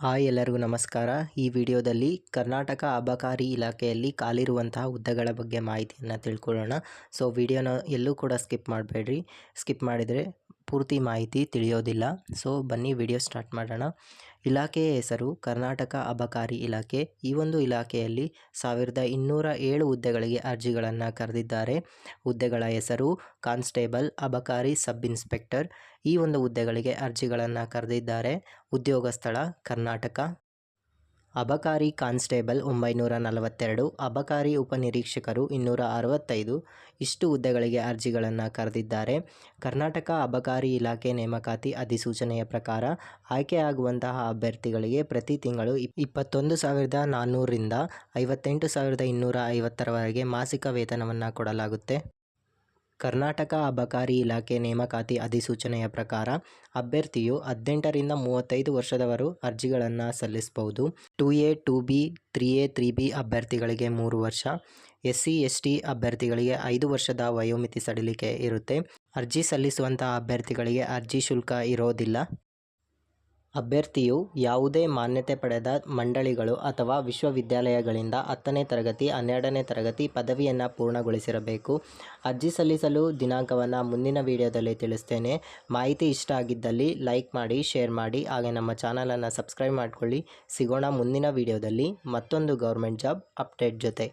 Hi ಎಲ್ಲರಿಗೂ ನಮಸ್ಕಾರ. ಈ ವಿಡಿಯೋದಲ್ಲಿ ಕರ್ನಾಟಕ ಅಬಕಾರಿ ಇಲಾಖೆಯಲ್ಲಿ ಕಾಲಿರುವಂತಹ ಹುದ್ದೆಗಳ ಬಗ್ಗೆ ಮಾಹಿತಿಯನ್ನು ತಿಳ್ಕೊಳ್ಳೋಣ. ಸೊ ವಿಡಿಯೋನ ಎಲ್ಲೂ ಕೂಡ ಸ್ಕಿಪ್ ಮಾಡಬೇಡ್ರಿ. ಸ್ಕಿಪ್ ಮಾಡಿದರೆ ಪೂರ್ತಿ ಮಾಹಿತಿ ತಿಳಿಯೋದಿಲ್ಲ. ಸೊ ಬನ್ನಿ ವಿಡಿಯೋ ಸ್ಟಾರ್ಟ್ ಮಾಡೋಣ. ಇಲಾಖೆಯ ಹೆಸರು ಕರ್ನಾಟಕ ಅಬಕಾರಿ ಇಲಾಖೆ. ಈ ಒಂದು ಇಲಾಖೆಯಲ್ಲಿ ಸಾವಿರದ ಇನ್ನೂರ ಏಳು ಹುದ್ದೆಗಳಿಗೆ ಅರ್ಜಿಗಳನ್ನು ಕರೆದಿದ್ದಾರೆ. ಹುದ್ದೆಗಳ ಹೆಸರು ಕಾನ್ಸ್ಟೇಬಲ್, ಅಬಕಾರಿ ಸಬ್ ಇನ್ಸ್ಪೆಕ್ಟರ್. ಈ ಒಂದು ಹುದ್ದೆಗಳಿಗೆ ಅರ್ಜಿಗಳನ್ನು ಕರೆದಿದ್ದಾರೆ. ಉದ್ಯೋಗ ಸ್ಥಳ ಕರ್ನಾಟಕ. ಅಬಕಾರಿ ಕಾನ್ಸ್ಟೇಬಲ್ ಒಂಬೈನೂರ ನಲವತ್ತೆರಡು, ಅಬಕಾರಿ ಉಪನಿರೀಕ್ಷಕರು ಇನ್ನೂರ ಅರವತ್ತೈದು ಇಷ್ಟು ಹುದ್ದೆಗಳಿಗೆ ಅರ್ಜಿಗಳನ್ನು ಕರೆದಿದ್ದಾರೆ. ಕರ್ನಾಟಕ ಅಬಕಾರಿ ಇಲಾಖೆ ನೇಮಕಾತಿ ಅಧಿಸೂಚನೆಯ ಪ್ರಕಾರ ಆಯ್ಕೆಯಾಗುವಂತಹ ಅಭ್ಯರ್ಥಿಗಳಿಗೆ ಪ್ರತಿ ತಿಂಗಳು ಇಪ್- ಇಪ್ಪತ್ತೊಂದು ಸಾವಿರದ ನಾನ್ನೂರರಿಂದ ಐವತ್ತೆಂಟು ಸಾವಿರದ ಇನ್ನೂರ ಐವತ್ತರವರೆಗೆ ಮಾಸಿಕ ವೇತನವನ್ನು ಕೊಡಲಾಗುತ್ತೆ. ಕರ್ನಾಟಕ ಅಬಕಾರಿ ಇಲಾಖೆ ನೇಮಕಾತಿ ಅಧಿಸೂಚನೆಯ ಪ್ರಕಾರ ಅಭ್ಯರ್ಥಿಯು ಹದಿನೆಂಟರಿಂದ ಮೂವತ್ತೈದು ವರ್ಷದವರು ಅರ್ಜಿಗಳನ್ನು ಸಲ್ಲಿಸಬಹುದು. Two A, two B, three A, three B ಅಭ್ಯರ್ಥಿಗಳಿಗೆ ಮೂರು ವರ್ಷ ಎಸ್ ಸಿ ಎಸ್ ಟಿ ಅಭ್ಯರ್ಥಿಗಳಿಗೆ ಐದು ವರ್ಷದ ವಯೋಮಿತಿ ಸಡಿಲಿಕೆ ಇರುತ್ತೆ. ಅರ್ಜಿ ಸಲ್ಲಿಸುವಂತಹ ಅಭ್ಯರ್ಥಿಗಳಿಗೆ ಅರ್ಜಿ ಶುಲ್ಕ ಇರೋದಿಲ್ಲ. ಅಭ್ಯರ್ಥಿಯು ಯಾವುದೇ ಮಾನ್ಯತೆ ಪಡೆದ ಮಂಡಳಿಗಳು ಅಥವಾ ವಿಶ್ವವಿದ್ಯಾಲಯಗಳಿಂದ ಹತ್ತನೇ ತರಗತಿ, ಹನ್ನೆರಡನೇ ತರಗತಿ ಪದವಿಯನ್ನು ಪೂರ್ಣಗೊಳಿಸಿರಬೇಕು. ಅರ್ಜಿ ಸಲ್ಲಿಸಲು ದಿನಾಂಕವನ್ನು ಮುಂದಿನ ವಿಡಿಯೋದಲ್ಲಿ ತಿಳಿಸ್ತೇನೆ. ಮಾಹಿತಿ ಇಷ್ಟ ಆಗಿದ್ದಲ್ಲಿ ಲೈಕ್ ಮಾಡಿ, ಶೇರ್ ಮಾಡಿ, ಹಾಗೆ ನಮ್ಮ ಚಾನಲನ್ನು ಸಬ್ಸ್ಕ್ರೈಬ್ ಮಾಡಿಕೊಳ್ಳಿ. ಸಿಗೋಣ ಮುಂದಿನ ವಿಡಿಯೋದಲ್ಲಿ. ಮತ್ತೊಂದು ಗೌರ್ಮೆಂಟ್ ಜಾಬ್ ಅಪ್ಡೇಟ್ ಜೊತೆ.